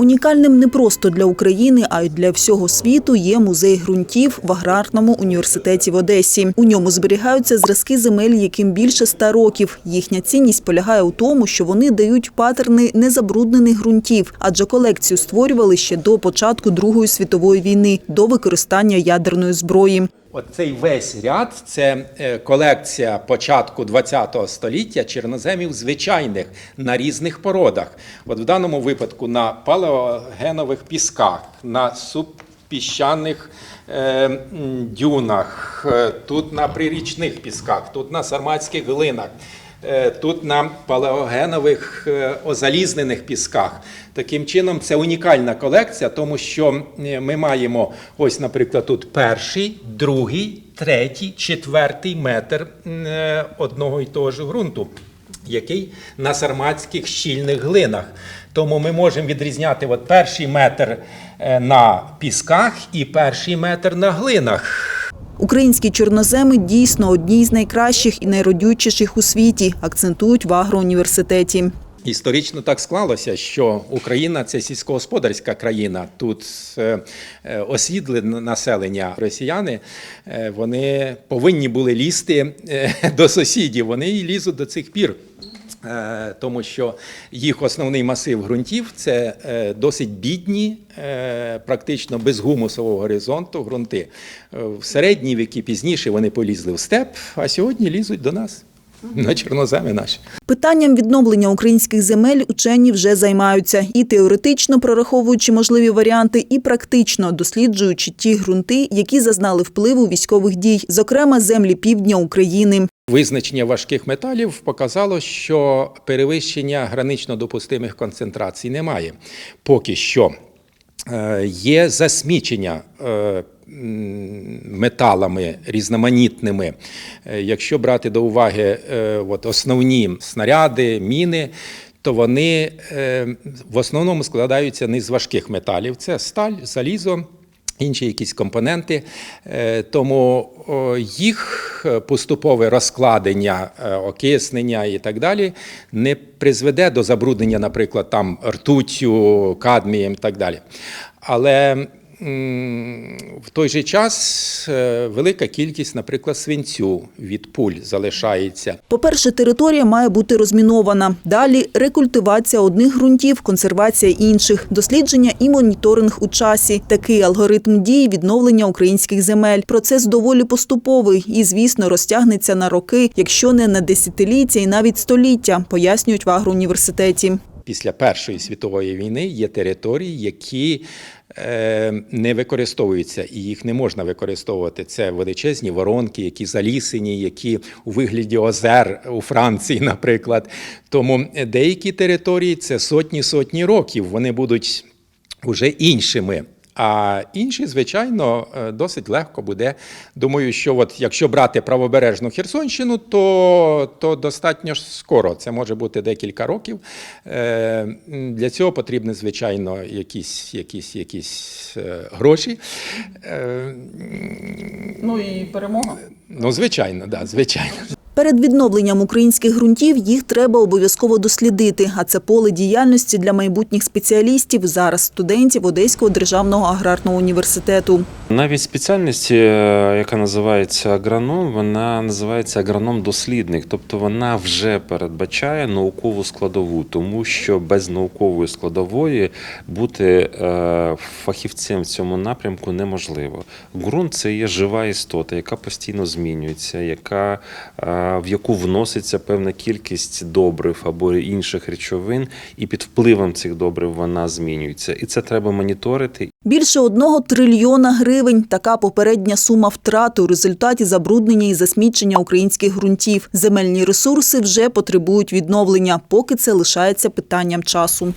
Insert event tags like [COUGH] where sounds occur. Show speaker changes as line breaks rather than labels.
Унікальним не просто для України, а й для всього світу є музей ґрунтів в аграрному університеті в Одесі. У ньому зберігаються зразки земель, яким більше ста років. Їхня цінність полягає у тому, що вони дають патерни незабруднених ґрунтів, адже колекцію створювали ще до початку Другої світової війни, до використання ядерної зброї.
Оцей весь ряд це е, колекція початку ХХ століття чорноземів звичайних на різних породах. От в даному випадку на палеогенових пісках, на субпіщаних е, дюнах, е, тут на прирічних пісках, тут на сарматських глинах. Е, Тут на палеогенових е, озалізнених пісках. Таким чином, це унікальна колекція, тому що ми маємо ось, наприклад, тут перший, другий, третій, четвертий метр е, одного і того ж ґрунту, який на сарматських щільних глинах. Тому ми можемо відрізняти от перший метр на пісках і перший метр на глинах.
Українські чорноземи дійсно одні з найкращих і найродючіших у світі, акцентують в агроуніверситеті.
Історично так склалося, що Україна це сільськогосподарська країна. Тут е, е, населення росіяни. е, Вони повинні були лізти [LAUGHS] до сусідів. Вони і лізуть до цих пір. Е, Тому що їх основний масив ґрунтів це е, досить бідні, е, практично без гумусового горизонту ґрунти. В середні віки пізніше вони полізли в степ, а сьогодні лізуть до нас на чорноземи наші.
Питанням відновлення українських земель учені вже займаються і теоретично прораховуючи можливі варіанти, і практично досліджуючи ті ґрунти, які зазнали впливу військових дій, зокрема землі півдня України.
Визначення важких металів показало, що перевищення гранично допустимих концентрацій немає. Поки що Е, є засмічення е, металами різноманітними. Е, Якщо брати до уваги от основні снаряди, міни. То вони в основному складаються не з важких металів: це сталь, залізо, інші якісь компоненти. Е, Тому їх поступове розкладення, е, окиснення і так далі не призведе до забруднення, наприклад, там ртуттю, кадмієм і так далі. Але в той же час е, велика кількість, наприклад, свинцю від пуль залишається.
По-перше, територія має бути розмінована. Далі рекультивація одних ґрунтів, консервація інших, дослідження і моніторинг у часі. Такий алгоритм дії відновлення українських земель. Процес доволі поступовий і, звісно, розтягнеться на роки, якщо не на десятиліття і навіть століття, пояснюють в агроуніверситеті.
Після Першої світової війни є території, які е, не використовуються, і їх не можна використовувати. Це величезні воронки, які залісені, які у вигляді озер у Франції, [LAUGHS] наприклад. Тому деякі території це сотні-сотні років. Вони будуть уже іншими. А інші, звичайно, е, досить легко буде. Думаю, що от якщо брати правобережну Херсонщину, то, то достатньо ж скоро. Це може бути декілька років. Е, Для цього потрібні, звичайно, якісь, якісь, якісь е, гроші.
Ну і перемога.
Ну, звичайно, да, звичайно.
Перед відновленням українських ґрунтів їх треба обов'язково дослідити. А це поле діяльності для майбутніх спеціалістів, зараз студентів Одеського державного аграрного університету.
Навіть спеціальність, е, яка називається агроном, вона називається агроном-дослідник, тобто вона вже передбачає наукову складову, тому що без наукової складової бути е, фахівцем в цьому напрямку неможливо. Ґрунт це є жива істота, яка постійно змінюється, яка, е, в яку вноситься певна кількість добрив або інших речовин, і під впливом цих добрив вона змінюється. І це треба моніторити
Більше одного трильйона гривень – така попередня сума втрат у результаті забруднення і засмічення українських ґрунтів. Земельні ресурси вже потребують відновлення, поки це лишається питанням часу.